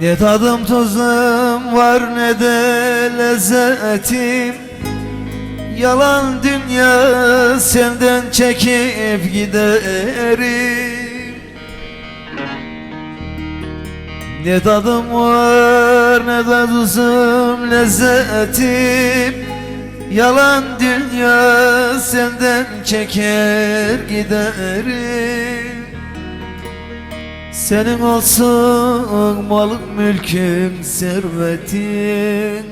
Ne tadım tuzum var ne de lezzetim. Yalan dünya senden çekip giderim. Ne tadım var ne de tuzum lezzetim. Yalan dünya senden çeker giderim senin olsun malın mülkün servetin.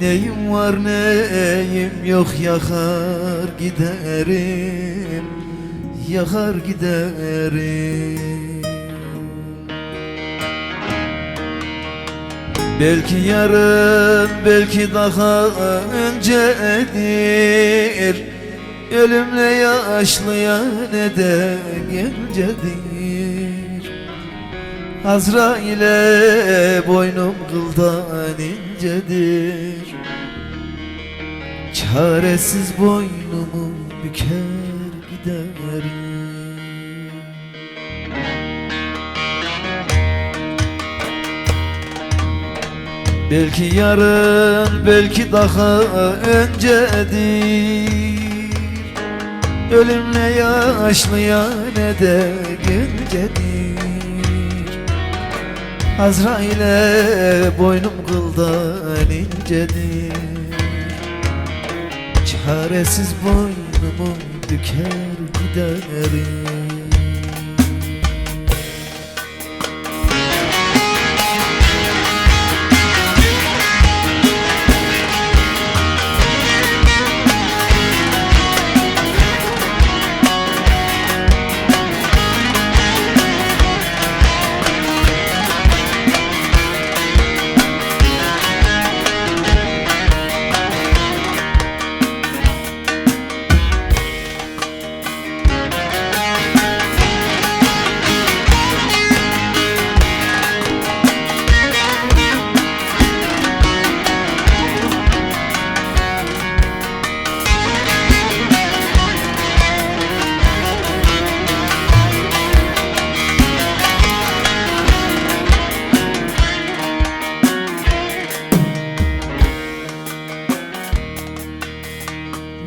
Neyim var neyim yok yakar giderim Yakar giderim. Belki yarın belki daha öncedir. Ölümle yaşlıya ne de gencedir Azrail'e boynum kıldan incedir. Çaresiz boynumu büker giderim. Belki yarın belki daha öncedir. Ölümle yaşlıya ne de gencedir Azrail'e boynum kıldan incedir. Çaresiz boynumu büker giderim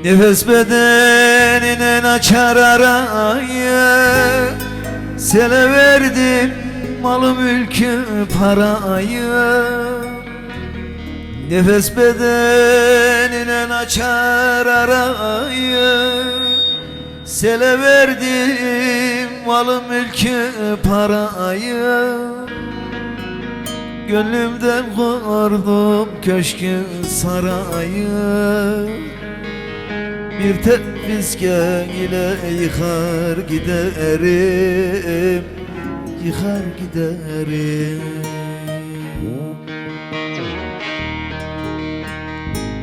Nefes bedeninen açar arayı Sele verdim malı mülkü parayı Nefes bedeninen açar arayı Sele verdim malı mülkü parayı Gönlümden kurdum köşkü sarayı bir tek fisken ile yıkar giderim Yıkar giderim.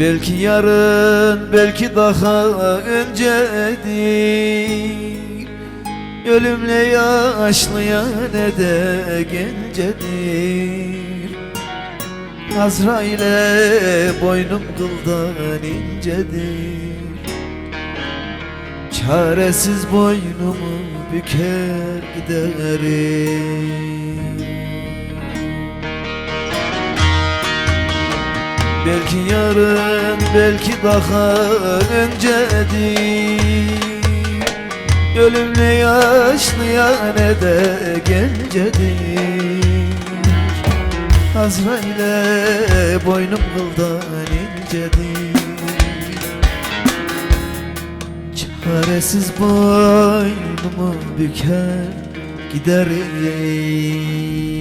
Belki yarın belki daha öncedir. Ölümle yaşlıya ne de gencedir. Azrail'e boynum kıldan incedir Çaresiz boynumu büker giderim. Belki yarın belki daha öncedir. Ölümle yaşlıya ne de gencedir. Azrail'e boynum kıldan incedir Çaresiz boynumu büker giderim